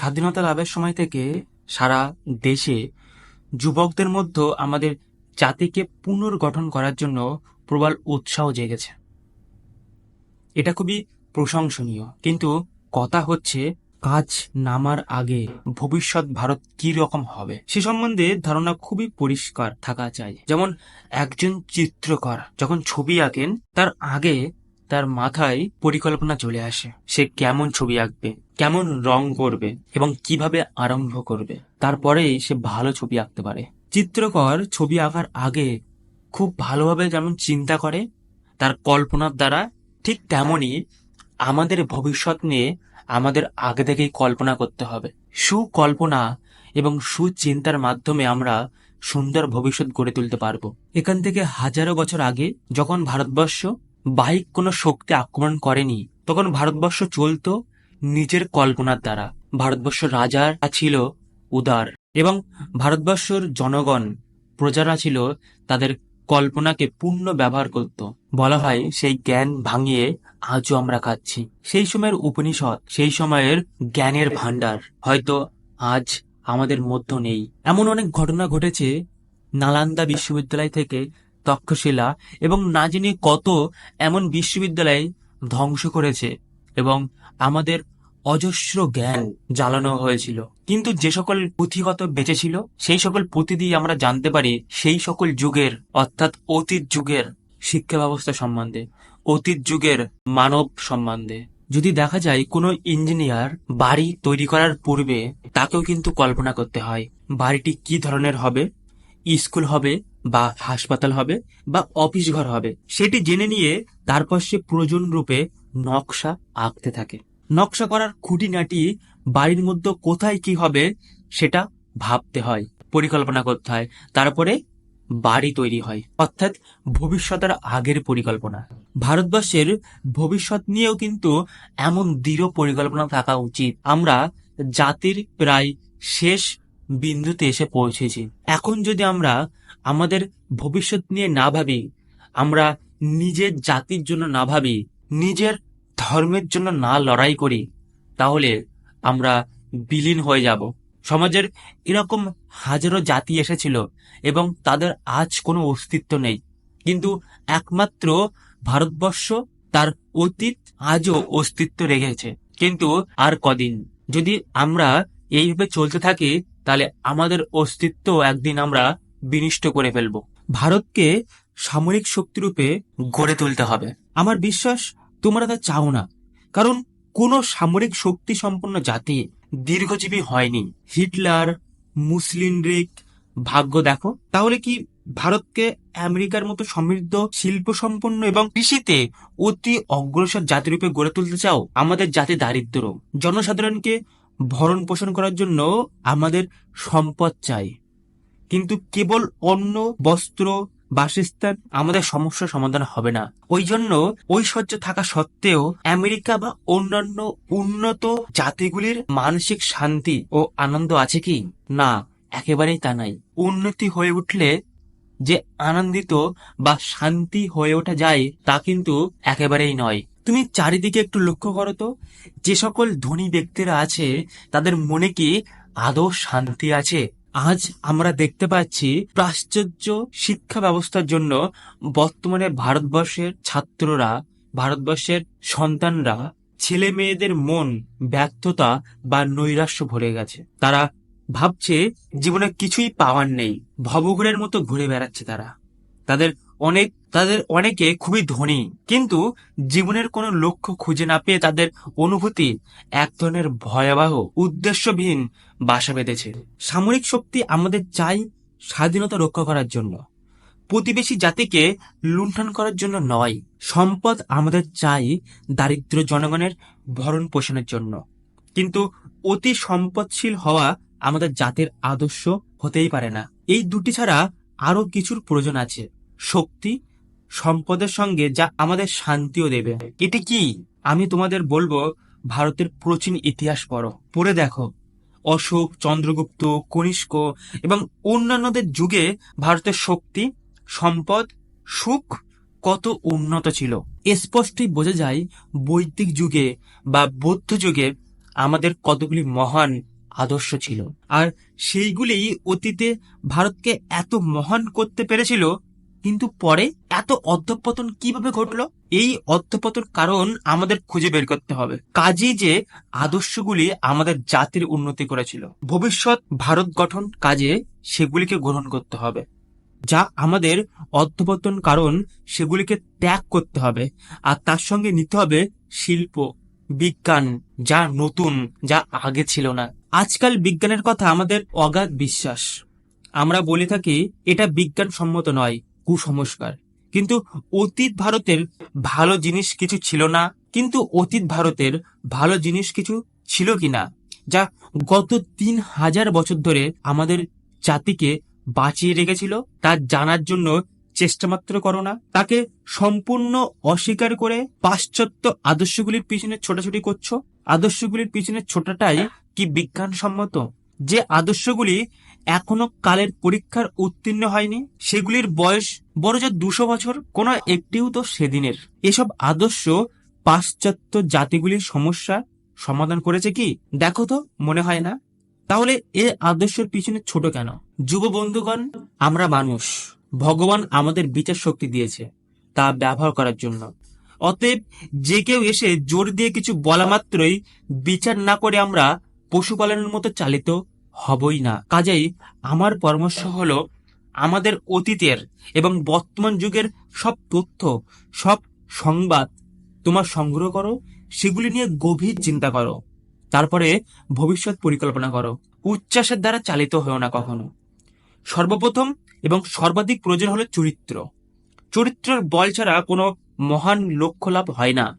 স্বাধীনতা লাভের সময় থেকে সারা দেশে যুবকদের মধ্যে আমাদের জাতিকে পুনর্গঠন করার জন্য প্রবল উৎসাহ জেগেছে। এটা খুবই প্রশংসনীয়। কিন্তু কথা হচ্ছে, কাজ নামার আগে ভবিষ্যৎ ভারত কি রকম হবে? সে সম্বন্ধে ধারণা খুবই পরিষ্কার থাকা চাই। যেমন একজন চিত্রকর যখন ছবি আঁকেন, তার আগে তার মাথায় পরিকল্পনা চলে আসে। সে কেমন ছবি আঁকবে, কেমন রং করবে এবং কীভাবে আরম্ভ করবে। তারপরেই সে ভালো ছবি আঁকতে পারে। চিত্রকর ছবি আঁকার আগে খুব ভালোভাবে যেমন চিন্তা করে, তার কল্পনার দ্বারা ঠিক তেমনই আমাদের ভবিষ্যৎ নিয়ে আমাদের আগে থেকেই কল্পনা করতে হবে। সুকল্পনা এবং সুচিন্তার মাধ্যমে আমরা সুন্দর ভবিষ্যৎ গড়ে তুলতে পারব। এখান থেকে হাজারো বছর আগে যখন ভারতবর্ষ বাহিক কোনো শক্তি আক্রমণ করেনি। তখন ভারতবর্ষ চলতো নিজের কল্পনার দ্বারা। ভারতবর্ষ রাজার ছিল উদার এবং ভারতবর্ষর জনগণ, প্রজারা ছিল তাদের কল্পনাকে পূর্ণ ব্যবহার করত। বলা হয়, সেই জ্ঞান ভাঙিয়ে আজও আমরা খাচ্ছি। সেই সময়ের উপনিষদ, সেই সময়ের জ্ঞানের ভান্ডার হয়তো আজ আমাদের মধ্য নেই। এমন অনেক ঘটনা ঘটেছে নালান্দা বিশ্ববিদ্যালয় থেকে তক্ষশিলা এবং না জানি কত এমন বিশ্ববিদ্যালয় ধ্বংস করেছে এবং আমাদের অজস্র জ্ঞান জ্বালানো হয়েছিল। কিন্তু যে সকল পুঁথিগত বেঁচে ছিল, সেই সকল পুঁথি দিয়ে আমরা জানতে পারি সেই সকল যুগের, অর্থাৎ অতীত যুগের শিক্ষা ব্যবস্থা সম্বন্ধে, অতীত যুগের মানব সম্বন্ধে। যদি দেখা যায়, কোনো ইঞ্জিনিয়ার বাড়ি তৈরি করার পূর্বে তাকেও কিন্তু কল্পনা করতে হয়, বাড়িটি কি ধরনের হবে, স্কুল হবে বা হাসপাতাল হবে বা অফিস ঘর হবে, সেটি জেনে নিয়ে তারপর সে প্রয়োজন রূপে নকশা আঁকতে থাকে। নকশা করার খুঁটিনাটি বাড়ির মধ্যে কোথায় কি হবে সেটা ভাবতে হয়, পরিকল্পনা করতে হয়, তারপরে বাড়ি তৈরি হয়। অর্থাৎ ভবিষ্যতের আগের পরিকল্পনা। ভারতবর্ষের ভবিষ্যৎ নিয়েও কিন্তু এমন দৃঢ় পরিকল্পনা থাকা উচিত। আমরা জাতির প্রায় শেষ বিন্দুতে এসে পৌঁছেছি। এখন যদি আমরা আমাদের ভবিষ্যৎ নিয়ে না ভাবি, আমরা নিজের জাতির জন্য না ভাবি, নিজের ধর্মের জন্য না লড়াই করি, তাহলে আমরা বিলীন হয়ে যাব। সমাজের এরকম হাজারো জাতি এসেছিল এবং তাদের আজ কোনো অস্তিত্ব নেই। কিন্তু একমাত্র ভারতবর্ষ তার অতীত আজও অস্তিত্ব রেখেছে। কিন্তু আর কদিন? যদি আমরা এইভাবে চলতে থাকি তাহলে আমাদের অস্তিত্ব একদিন আমরা বিনিষ্ট করে ফেলব। ভারতকে সামরিক শক্তিরূপে গড়ে তুলতে হবে। আমার বিশ্বাস, তোমরা তা চাও না। কারণ কোনো সামরিক শক্তি সম্পন্ন জাতি দীর্ঘজীবী হয়নি। হিটলার, মুসলিম লীগ ভাগ্য দেখো। তাহলে কি ভারতকে আমেরিকার মতো সমৃদ্ধ শিল্প সম্পন্ন এবং কৃষিতে অতি অগ্রসর জাতিরূপে গড়ে তুলতে চাও? আমাদের জাতি দারিদ্র জনসাধারণকে ভরণ পোষণ করার জন্য আমাদের সম্পদ চাই। কিন্তু কেবল অন্ন, বস্ত্র, বাসস্থান আমাদের সমস্যার সমাধান হবে না। ওই জন্য ঐশ্বর্য থাকা সত্ত্বেও আমেরিকা বা অন্যান্য উন্নত জাতিগুলির মানসিক শান্তি ও আনন্দ আছে কি? না, একেবারেই তা নাই। উন্নতি হয়ে উঠলে যে আনন্দিত বা শান্তি হয়ে ওঠা যায় তা কিন্তু একেবারেই নয়। তুমি চারিদিকে একটু লক্ষ্য করো তো। যে সকল ধনী ব্যক্তিরা আছে, তাদের মনে কি আদৌ শান্তি আছে? আজ আমরা দেখতে পাচ্ছি প্রাশ্চর্য শিক্ষা ব্যবস্থার জন্য বর্তমানে ভারতবর্ষের ছাত্ররা, ভারতবর্ষের সন্তানরা, ছেলে মেয়েদের মন ব্যর্থতা বা নৈরাশ্য ভরে গেছে। তারা ভাবছে, জীবনে কিছুই পাওয়ার নেই, ভবঘুরের মতো ঘুরে বেড়াচ্ছে তারা। তাদের অনেক, তাদের অনেকে খুবই ধনী, কিন্তু জীবনের কোনো লক্ষ্য খুঁজে না পেয়ে তাদের অনুভূতি এক ধরনের ভয়াবহ, উদ্দেশ্যবিহীন বাসা বেঁধেছে। সামরিক শক্তি আমাদের চাই স্বাধীনতা রক্ষা করার জন্য। প্রতিবেশী জাতিকে লুণ্ঠন করার জন্য নয়, সম্পদ আমাদের চাই দারিদ্র জনগণের ভরণ পোষণের জন্য। কিন্তু অতি সম্পদশীল হওয়া আমাদের জাতির আদর্শ হতেই পারে না। এই দুটি ছাড়া আরও কিছুর প্রয়োজন আছে। শক্তি, সম্পদের সঙ্গে যা আমাদের শান্তিও দেবে। এটি কি? আমি তোমাদের বলব, ভারতের প্রাচীন ইতিহাস পড়ো। পড়ে দেখো, অশোক, চন্দ্রগুপ্ত, কনিষ্ক এবং অন্যান্যদের যুগে ভারতের শক্তি, সম্পদ, সুখ কত উন্নত ছিল। স্পষ্টই বোঝা যায়, বৈদিক যুগে বা বৌদ্ধ যুগে আমাদের কতগুলি মহান আদর্শ ছিল। আর সেইগুলি অতীতে ভারতকে এত মহান করতে পেরেছিল কিন্তু পরে এত অধ্যপতন কীভাবে ঘটলো? এই অধঃপতন কারণ আমাদের খুঁজে বের করতে হবে। কাজেই যে আদর্শগুলি আমাদের জাতির উন্নতি করেছিল। ভবিষ্যৎ ভারত গঠন কাজে সেগুলিকে গ্রহণ করতে হবে। যা আমাদের অধঃপতন কারণ সেগুলিকে ত্যাগ করতে হবে। আর তার সঙ্গে নিতে হবে শিল্প, বিজ্ঞান, যা নতুন, যা আগে ছিল না। আজকাল বিজ্ঞানের কথা আমাদের অগাধ বিশ্বাস। আমরা বলে থাকি, এটা বিজ্ঞানসম্মত নয়। কুসংস্কার। কিন্তু অতীত ভারতের ভালো জিনিস কিছু ছিল না, কিন্তু অতীত ভারতের ভালো জিনিস কিছু ছিল কিনা, যা গত তিন হাজার বছর ধরে আমাদের জাতিকে বাঁচিয়ে রেখেছিল, তা জানার জন্য চেষ্টা মাত্র করো না। তাকে সম্পূর্ণ অস্বীকার করে পাশ্চাত্য আদর্শগুলির পিছনে ছোটাছুটি করছ। আদর্শগুলির পিছনে ছোটাটাই কি বিজ্ঞানসম্মত? যে আদর্শগুলি এখনও কালের পরীক্ষার উত্তীর্ণ হয়নি, সেগুলির বয়স বড় যা দুশো বছর, কোনো একটিও তো সেদিনের। এসব আদর্শ পাশ্চাত্য জাতিগুলির সমস্যা সমাধান করেছে কি? দেখো তো, মনে হয় না? তাহলে এ আদর্শের পিছনে ছোট কেন? যুব বন্ধুগণ, আমরা মানুষ। ভগবান আমাদের বিচার শক্তি দিয়েছে, তা ব্যবহার করার জন্য। অতএব যে কেউ এসে জোর দিয়ে কিছু বলা মাত্রই বিচার না করে আমরা পশুপালনের মতো চালিত হবই না। কাজেই আমার পরামর্শ হলো আমাদের অতীতের এবং বর্তমান যুগের সব তথ্য, সব সংবাদ তোমার সংগ্রহ করো, সেগুলি নিয়ে গভীর চিন্তা করো। তারপরে ভবিষ্যৎ পরিকল্পনা করো। উচ্ছ্বাসের দ্বারা চালিত হও না কখনো। সর্বপ্রথম এবং সর্বাধিক প্রয়োজন হলো চরিত্র। চরিত্রের বল ছাড়া কোনো মহান লক্ষ্য লাভ হয় না।